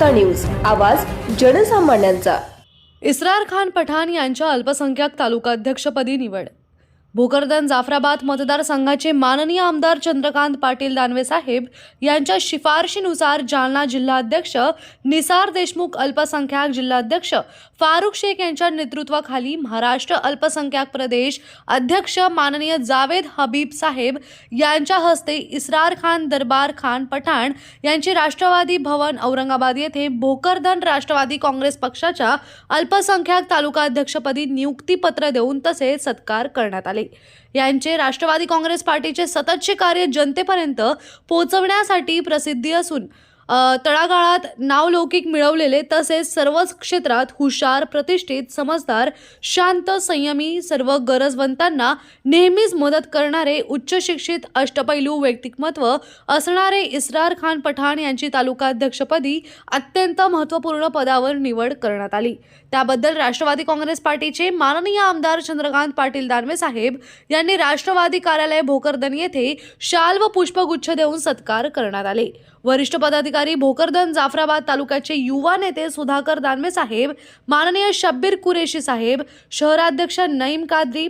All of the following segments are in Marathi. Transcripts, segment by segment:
वार्ता न्यूज. आवाज जनसामान्यांचा. इस्रार खान पठाण यांच्या अल्पसंख्याक तालुकाध्यक्षपदी निवड. भोकरदन जाफराबाद मतदारसंघाचे माननीय आमदार चंद्रकांत पाटील दानवे साहेब यांच्या शिफारशीनुसार जालना जिल्हाध्यक्ष निसार देशमुख अल्पसंख्याक जिल्हाध्यक्ष फारुख शेख यांच्या नेतृत्वाखाली महाराष्ट्र अल्पसंख्याक प्रदेश अध्यक्ष माननीय जावेद हबीब साहेब यांच्या हस्ते इस्रार खान दरबार खान पठाण यांची राष्ट्रवादी भवन औरंगाबाद येथे भोकरदन राष्ट्रवादी काँग्रेस पक्षाच्या अल्पसंख्याक तालुकाध्यक्षपदी नियुक्तीपत्र देऊन तसेच सत्कार करण्यात आले. यांचे राष्ट्रवादी काँग्रेस पार्टीचे सततचे कार्य जनतेपर्यंत पोहोचवण्यासाठी प्रसिद्धी असून तळागाळात नावलौकिक मिळवलेले तसेच सर्वच क्षेत्रात हुशार प्रतिष्ठित समजदार शांत संयमी सर्व गरजवंतांना नेहमीच मदत करणारे उच्च शिक्षित अष्टपैलू व्यक्तिमत्व असणारे इस्रार खान पठाण यांची तालुकाध्यक्षपदी अत्यंत महत्त्वपूर्ण पदावर निवड करण्यात आली. त्याबद्दल राष्ट्रवादी काँग्रेस पार्टीचे माननीय आमदार चंद्रकांत पाटील दानवे साहेब यांनी राष्ट्रवादी कार्यालय भोकरदन येथे शाल व पुष्पगुच्छ देऊन सत्कार करण्यात आले. वरिष्ठ पदाधिकारी भोकरदन जाफराबाद तालुक्याचे युवा नेते सुधाकर दानवे साहेब माननीय शब्बीर कुरेशी साहेब शहराध्यक्ष नईम कादरी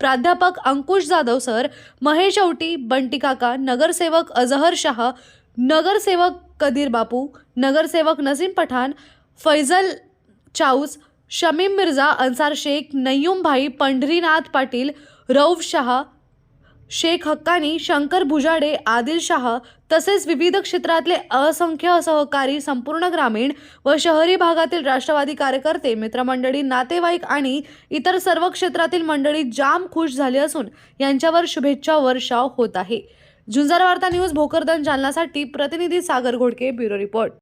प्राध्यापक अंकुश जाधव सर महेश औटी बंटी काका नगरसेवक अजहर शाह नगरसेवक कदीर बापू नगरसेवक नसीम पठाण फैजल चाऊस शमीम मिर्झा अन्सार शेख नय्यूम भाई पंढरीनाथ पाटील रौफ शाह शेख हक्कानी शंकर भुजाडे आदिल शाह तसेच विविध क्षेत्रातले असंख्य सहकारी संपूर्ण ग्रामीण व शहरी भागातील राष्ट्रवादी कार्यकर्ते मित्रमंडळी नातेवाईक आणि इतर सर्व क्षेत्रातील मंडळी जाम खुश झाली असून यांच्यावर शुभेच्छा वर्षाव होत आहे. झुंजार वार्ता न्यूज भोकरदन जालनासाठी प्रतिनिधी सागर घोडके ब्युरो रिपोर्ट.